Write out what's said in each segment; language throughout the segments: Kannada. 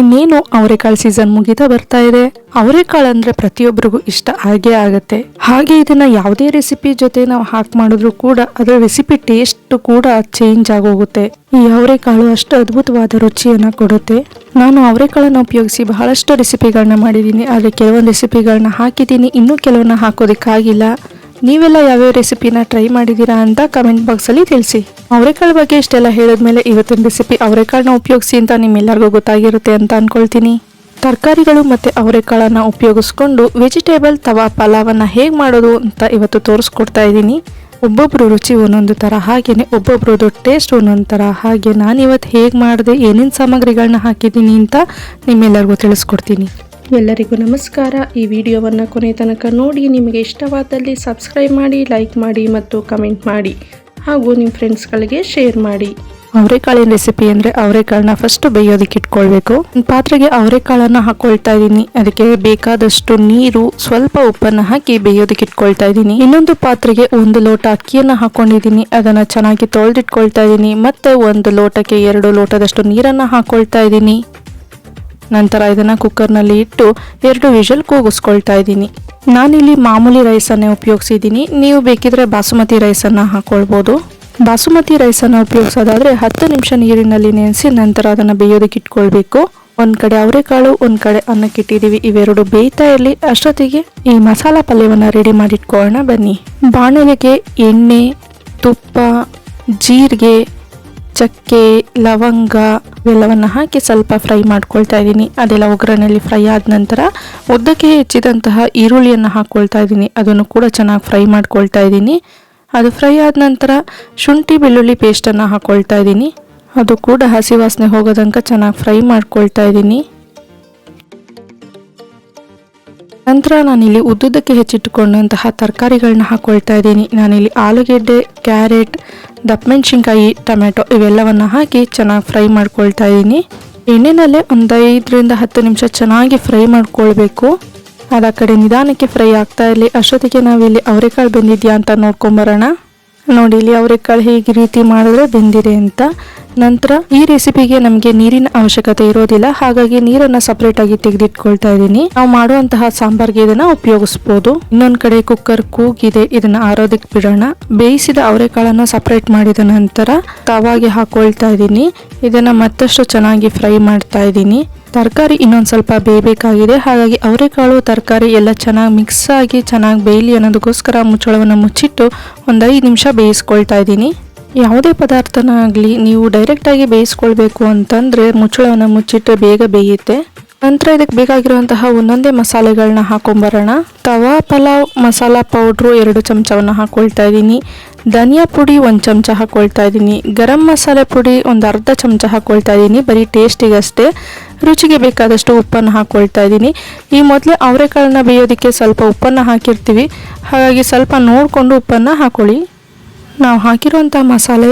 ಇನ್ನೇನು ಅವರೆಕಾಳು ಸೀಸನ್ ಮುಗಿದ ಬರ್ತಾ ಇದೆ? ಅವರೆಕಾಳು ಅಂದ್ರೆ ಪ್ರತಿಯೊಬ್ಬರಿಗೂ ಇಷ್ಟ ಹಾಗೆ ಆಗತ್ತೆ. ಹಾಗೆ ಇದನ್ನ ಯಾವುದೇ ರೆಸಿಪಿ ಜೊತೆ ನಾವು ಹಾಕಿ ಮಾಡಿದ್ರು ಕೂಡ ಅದರ ರೆಸಿಪಿ ಟೇಸ್ಟ್ ಕೂಡ ಚೇಂಜ್ ಆಗೋಗುತ್ತೆ. ಈ ಅವರೆಕಾಳು ಅಷ್ಟು ಅದ್ಭುತವಾದ ರುಚಿಯನ್ನ ಕೊಡುತ್ತೆ. ನಾನು ಅವರೆಕಾಳನ್ನ ಉಪಯೋಗಿಸಿ ಬಹಳಷ್ಟು ರೆಸಿಪಿಗಳನ್ನ ಮಾಡಿದ್ದೀನಿ ಆದರೆ ಕೆಲವೊಂದು ರೆಸಿಪಿಗಳನ್ನ ಹಾಕಿದ್ದೀನಿ ಇನ್ನೂ ಕೆಲವನ್ನ ಹಾಕೋದಕ್ಕಾಗಿಲ್ಲ. ನೀವೆಲ್ಲ ಯಾವ್ಯಾವ ರೆಸಿಪಿನ ಟ್ರೈ ಮಾಡಿದ್ದೀರಾ ಅಂತ ಕಮೆಂಟ್ ಬಾಕ್ಸಲ್ಲಿ ತಿಳಿಸಿ. ಅವರೆಕಾಳು ಬಗ್ಗೆ ಇಷ್ಟೆಲ್ಲ ಹೇಳಿದ್ಮೇಲೆ ಇವತ್ತಿನ ರೆಸಿಪಿ ಅವರೆಕಾಳನ್ನ ಉಪಯೋಗಿಸಿ ಅಂತ ನಿಮ್ಮೆಲ್ಲರಿಗೂ ಗೊತ್ತಾಗಿರುತ್ತೆ ಅಂತ ಅಂದ್ಕೊಳ್ತೀನಿ ತರಕಾರಿಗಳು ಮತ್ತು ಅವರೆಕಾಳನ್ನು ಉಪಯೋಗಿಸ್ಕೊಂಡು ವೆಜಿಟೇಬಲ್ ತವಾ ಪಲಾವನ್ನು ಹೇಗೆ ಮಾಡೋದು ಅಂತ ಇವತ್ತು ತೋರಿಸ್ಕೊಡ್ತಾ ಇದ್ದೀನಿ. ಒಬ್ಬೊಬ್ರು ರುಚಿ ಒಂದೊಂದು ಥರ ಹಾಗೆಯೇ ಒಬ್ಬೊಬ್ರದ್ದು ಟೇಸ್ಟ್ ಒಂದೊಂದು ಥರ ಹಾಗೆ ನಾನು ಇವತ್ತು ಹೇಗೆ ಮಾಡಿದೆ, ಏನೇನು ಸಾಮಗ್ರಿಗಳನ್ನ ಹಾಕಿದ್ದೀನಿ ಅಂತ ನಿಮ್ಮೆಲ್ಲರಿಗೂ ತಿಳಿಸ್ಕೊಡ್ತೀನಿ. ಎಲ್ಲರಿಗೂ ನಮಸ್ಕಾರ. ಈ ವಿಡಿಯೋವನ್ನು ಕೊನೆ ತನಕ ನೋಡಿ, ನಿಮಗೆ ಇಷ್ಟವಾದಲ್ಲಿ ಸಬ್ಸ್ಕ್ರೈಬ್ ಮಾಡಿ ಲೈಕ್ ಮಾಡಿ ಮತ್ತು ಕಮೆಂಟ್ ಮಾಡಿ. ಹಾಗೂ ನಿಮ್ಮ ಫ್ರೆಂಡ್ಸ್ಗಳಿಗೆ ಶೇರ್ ಮಾಡಿ. ಅವರೆಕಾಳಿನ ರೆಸಿಪಿ ಅಂದರೆ ಅವರೆಕಾಳನ್ನ ಫಸ್ಟ್ ಬೇಯೋದಕ್ಕೆ ಇಟ್ಕೊಳ್ಬೇಕು. ಪಾತ್ರೆಗೆ ಅವರೆಕಾಳನ್ನು ಹಾಕೊಳ್ತಾ ಇದ್ದೀನಿ. ಅದಕ್ಕೆ ಬೇಕಾದಷ್ಟು ನೀರು, ಸ್ವಲ್ಪ ಉಪ್ಪನ್ನು ಹಾಕಿ ಬೇಯೋದಕ್ಕೆ ಇಟ್ಕೊಳ್ತಾ ಇದ್ದೀನಿ. ಇನ್ನೊಂದು ಪಾತ್ರೆಗೆ ಒಂದು ಲೋಟ ಅಕ್ಕಿಯನ್ನು ಹಾಕೊಂಡಿದ್ದೀನಿ. ಅದನ್ನು ಚೆನ್ನಾಗಿ ತೊಳೆದಿಟ್ಕೊಳ್ತಾ ಇದ್ದೀನಿ. ಮತ್ತೆ ಒಂದು ಲೋಟಕ್ಕೆ ಎರಡು ಲೋಟದಷ್ಟು ನೀರನ್ನು ಹಾಕೊಳ್ತಾ ಇದ್ದೀನಿ. ನಂತರ ಇದನ್ನು ಕುಕ್ಕರ್ನಲ್ಲಿ ಇಟ್ಟು ಎರಡು ವಿಷಲ್ ಕೂಗಿಸ್ಕೊಳ್ತಾ ಇದ್ದೀನಿ. ನಾನಿಲ್ಲಿ ಮಾಮೂಲಿ ರೈಸನ್ನೇ ಉಪಯೋಗಿಸಿದ್ದೀನಿ. ನೀವು ಬೇಕಿದ್ರೆ ಬಾಸುಮತಿ ರೈಸನ್ನು ಹಾಕ್ಕೊಳ್ಬೋದು ಬಾಸುಮತಿ ರೈಸನ್ನು ಉಪಯೋಗಿಸೋದಾದರೆ ಹತ್ತು ನಿಮಿಷ ನೀರಿನಲ್ಲಿ ನೆನೆಸಿ ನಂತರ ಅದನ್ನು ಬೇಯೋದಕ್ಕೆ ಇಟ್ಕೊಳ್ಬೇಕು. ಒಂದು ಕಡೆ ಅವರೆಕಾಳು, ಒಂದು ಕಡೆ ಅನ್ನಕ್ಕೆ ಇಟ್ಟಿದ್ದೀವಿ. ಇವೆರಡು ಬೇಯ್ತಾ ಇರಲಿ. ಅಷ್ಟೊತ್ತಿಗೆ ಈ ಮಸಾಲ ಪಲ್ಯವನ್ನು ರೆಡಿ ಮಾಡಿಟ್ಕೊಳ್ಳೋಣ ಬನ್ನಿ. ಬಾಣಲೆಗೆ ಎಣ್ಣೆ, ತುಪ್ಪ, ಜೀರಿಗೆ ಚಕ್ಕೆ, ಲವಂಗ ಇವೆಲ್ಲವನ್ನು ಹಾಕಿ ಸ್ವಲ್ಪ ಫ್ರೈ ಮಾಡ್ಕೊಳ್ತಾ ಇದ್ದೀನಿ. ಅದೆಲ್ಲ ಒಗ್ಗರಣೆಯಲ್ಲಿ ಫ್ರೈ ಆದ ನಂತರ ಉದ್ದಕ್ಕೆ ಹೆಚ್ಚಿದಂತಹ ಈರುಳ್ಳಿಯನ್ನು ಹಾಕ್ಕೊಳ್ತಾ ಇದ್ದೀನಿ. ಅದನ್ನು ಕೂಡ ಚೆನ್ನಾಗಿ ಫ್ರೈ ಮಾಡ್ಕೊಳ್ತಾ ಇದ್ದೀನಿ. ಅದು ಫ್ರೈ ಆದ ನಂತರ ಶುಂಠಿ ಬೆಳ್ಳುಳ್ಳಿ ಪೇಸ್ಟನ್ನು ಹಾಕ್ಕೊಳ್ತಾ ಇದ್ದೀನಿ. ಅದು ಕೂಡ ಹಸಿ ವಾಸನೆ ಹೋಗೋ ತನಕ ಚೆನ್ನಾಗಿ ಫ್ರೈ ಮಾಡ್ಕೊಳ್ತಾ ಇದ್ದೀನಿ. ನಂತರ ನಾನಿಲ್ಲಿ ಉದ್ದುದ್ದಕ್ಕೆ ಹೆಚ್ಚಿಟ್ಟುಕೊಂಡಂತಹ ತರಕಾರಿಗಳನ್ನ ಹಾಕೊಳ್ತಾ ಇದ್ದೀನಿ. ನಾನಿಲ್ಲಿ ಆಲೂಗೆಡ್ಡೆ, ಕ್ಯಾರೆಟ್ ದಪ್ಪಮೆಣಸಿನ್ಕಾಯಿ ಟೊಮೆಟೊ ಇವೆಲ್ಲವನ್ನು ಹಾಕಿ ಚೆನ್ನಾಗಿ ಫ್ರೈ ಮಾಡ್ಕೊಳ್ತಾ ಇದ್ದೀನಿ. ಎಣ್ಣೆನಲ್ಲೇ ಒಂದು ಐದರಿಂದ ಹತ್ತು ನಿಮಿಷ ಚೆನ್ನಾಗಿ ಫ್ರೈ ಮಾಡ್ಕೊಳ್ಬೇಕು. ಅದ ಕಡೆ ನಿಧಾನಕ್ಕೆ ಫ್ರೈ ಆಗ್ತಾ ಇರಲಿ. ಅಷ್ಟೊತ್ತಿಗೆ ನಾವಿಲ್ಲಿ ಅವರೆಕಾಳು ಬೆಂದಿದ್ಯಾ ಅಂತ ನೋಡ್ಕೊಂಬರೋಣ. ನೋಡಿ, ಇಲ್ಲಿ ಅವರೆಕಾಳು ಹೇಗೆ ರೀತಿ ಮಾಡಿದ್ರೆ ಬೆಂದಿದೆ ಅಂತ. ನಂತರ ಈ ರೆಸಿಪಿಗೆ ನಮಗೆ ನೀರಿನ ಅವಶ್ಯಕತೆ ಇರೋದಿಲ್ಲ. ಹಾಗಾಗಿ ನೀರನ್ನ ಸಪರೇಟ್ ಆಗಿ ತೆಗೆದಿಟ್ಕೊಳ್ತಾ ಇದ್ದೀನಿ. ನಾವು ಮಾಡುವಂತಹ ಸಾಂಬಾರ್ಗೆ ಇದನ್ನ ಉಪಯೋಗಿಸಬಹುದು ಇನ್ನೊಂದ್ ಕಡೆ ಕುಕ್ಕರ್ ಕೂಗಿದೆ. ಇದನ್ನ ಆರೋದಕ್ಕೆ ಬಿಡೋಣ. ಬೇಯಿಸಿದ ಅವರೆಕಾಳನ್ನ ಸಪರೇಟ್ ಮಾಡಿದ ನಂತರ ತವಾಗೆ ಹಾಕೊಳ್ತಾ ಇದ್ದೀನಿ. ಇದನ್ನ ಮತ್ತಷ್ಟು ಚೆನ್ನಾಗಿ ಫ್ರೈ ಮಾಡ್ತಾ ಇದ್ದೀನಿ. ತರಕಾರಿ ಇನ್ನೊಂದು ಸ್ವಲ್ಪ ಬೇಯಬೇಕಾಗಿದೆ. ಹಾಗಾಗಿ ಅವರೆಕಾಳು, ತರಕಾರಿ ಎಲ್ಲ ಚೆನ್ನಾಗಿ ಮಿಕ್ಸ್ ಆಗಿ ಚೆನ್ನಾಗಿ ಬೇಯಲಿ ಅನ್ನೋದಕ್ಕೋಸ್ಕರ ಮುಚ್ಚಳವನ್ನು ಮುಚ್ಚಿಟ್ಟು ಒಂದು ಐದು ನಿಮಿಷ ಬೇಯಿಸ್ಕೊಳ್ತಾ ಇದ್ದೀನಿ. ಯಾವುದೇ ಪದಾರ್ಥನ ಆಗಲಿ ನೀವು ಡೈರೆಕ್ಟಾಗಿ ಬೇಯಿಸ್ಕೊಳ್ಬೇಕು ಅಂತಂದರೆ ಮುಚ್ಚಳವನ್ನು ಮುಚ್ಚಿಟ್ಟರೆ ಬೇಗ ಬೇಯುತ್ತೆ. ನಂತರ ಇದಕ್ಕೆ ಬೇಕಾಗಿರುವಂತಹ ಒಂದೊಂದೇ ಮಸಾಲೆಗಳನ್ನ ಹಾಕೊಂಬರೋಣ. ತವಾ, ಪಲಾವ್, ಮಸಾಲ ಪೌಡ್ರು ಎರಡು ಚಮಚವನ್ನು ಹಾಕೊಳ್ತಾ ಇದ್ದೀನಿ. ಧನಿಯಾ ಪುಡಿ ಒಂದು ಚಮಚ ಹಾಕೊಳ್ತಾ ಇದ್ದೀನಿ. ಗರಂ ಮಸಾಲೆ ಪುಡಿ ಒಂದು ಅರ್ಧ ಚಮಚ ಹಾಕೊಳ್ತಾ ಇದ್ದೀನಿ. ಬರೀ ಟೇಸ್ಟಿಗಷ್ಟೇ. ರುಚಿಗೆ ಬೇಕಾದಷ್ಟು ಉಪ್ಪನ್ನು ಹಾಕ್ಕೊಳ್ತಾ ಇದ್ದೀನಿ. ಈ ಮೊದಲೇ ಅವರೆಕಾಳನ್ನ ಬೇಯೋದಕ್ಕೆ ಸ್ವಲ್ಪ ಉಪ್ಪನ್ನು ಹಾಕಿರ್ತೀವಿ. ಹಾಗಾಗಿ ಸ್ವಲ್ಪ ನೋಡಿಕೊಂಡು ಉಪ್ಪನ್ನು ಹಾಕೊಳ್ಳಿ. ನಾವು ಹಾಕಿರುವಂಥ ಮಸಾಲೆ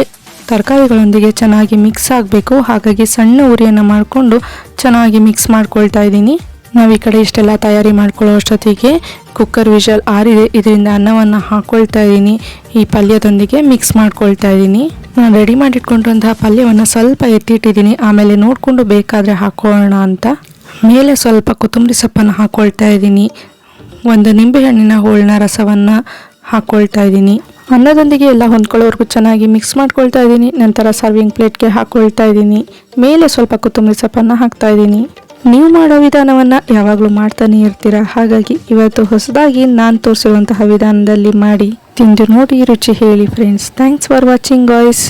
ತರಕಾರಿಗಳೊಂದಿಗೆ ಚೆನ್ನಾಗಿ ಮಿಕ್ಸ್ ಆಗಬೇಕು. ಹಾಗಾಗಿ ಸಣ್ಣ ಉರಿಯನ್ನು ಮಾಡಿಕೊಂಡು ಚೆನ್ನಾಗಿ ಮಿಕ್ಸ್ ಮಾಡ್ಕೊಳ್ತಾ ಇದ್ದೀನಿ. ನಾವು ಈ ಕಡೆ ಇಷ್ಟೆಲ್ಲ ತಯಾರಿ ಮಾಡ್ಕೊಳ್ಳೋ ಅಷ್ಟೊತ್ತಿಗೆ ಕುಕ್ಕರ್ ವಿಷಲ್ ಆರಿದೆ. ಇದರಿಂದ ಅನ್ನವನ್ನು ಹಾಕ್ಕೊಳ್ತಾ ಇದ್ದೀನಿ. ಈ ಪಲ್ಯದೊಂದಿಗೆ ಮಿಕ್ಸ್ ಮಾಡ್ಕೊಳ್ತಾ ಇದ್ದೀನಿ. ನಾನು ರೆಡಿ ಮಾಡಿಟ್ಕೊಂಡಿರುವಂತಹ ಪಲ್ಯವನ್ನು ಸ್ವಲ್ಪ ಎತ್ತಿಟ್ಟಿದ್ದೀನಿ. ಆಮೇಲೆ ನೋಡಿಕೊಂಡು ಬೇಕಾದರೆ ಹಾಕೋಣ ಅಂತ. ಮೇಲೆ ಸ್ವಲ್ಪ ಕೊತ್ತಂಬರಿ ಸೊಪ್ಪನ್ನು ಹಾಕ್ಕೊಳ್ತಾ ಇದ್ದೀನಿ. ಒಂದು ನಿಂಬೆಹಣ್ಣಿನ ಹೋಳಿನ ರಸವನ್ನು ಹಾಕ್ಕೊಳ್ತಾ ಇದ್ದೀನಿ. ಅನ್ನದೊಂದಿಗೆ ಎಲ್ಲ ಹೊಂದ್ಕೊಳ್ಳೋವರೆಗೂ ಚೆನ್ನಾಗಿ ಮಿಕ್ಸ್ ಮಾಡ್ಕೊಳ್ತಾ ಇದ್ದೀನಿ. ನಂತರ ಸರ್ವಿಂಗ್ ಪ್ಲೇಟ್ಗೆ ಹಾಕ್ಕೊಳ್ತಾ ಇದ್ದೀನಿ. ಮೇಲೆ ಸ್ವಲ್ಪ ಕೊತ್ತಂಬರಿ ಸೊಪ್ಪನ್ನು ಹಾಕ್ತಾ ಇದ್ದೀನಿ. ನೀವು ಮಾಡೋ ವಿಧಾನವನ್ನು ಯಾವಾಗಲೂ ಮಾಡ್ತಾನೆ ಇರ್ತೀರ. ಹಾಗಾಗಿ ಇವತ್ತು ಹೊಸದಾಗಿ ನಾನು ತೋರಿಸಿರುವಂತಹ ವಿಧಾನದಲ್ಲಿ ಮಾಡಿ ತಿಂದು ನೋಡಿ ರುಚಿ ಹೇಳಿ friends thanks for watching guys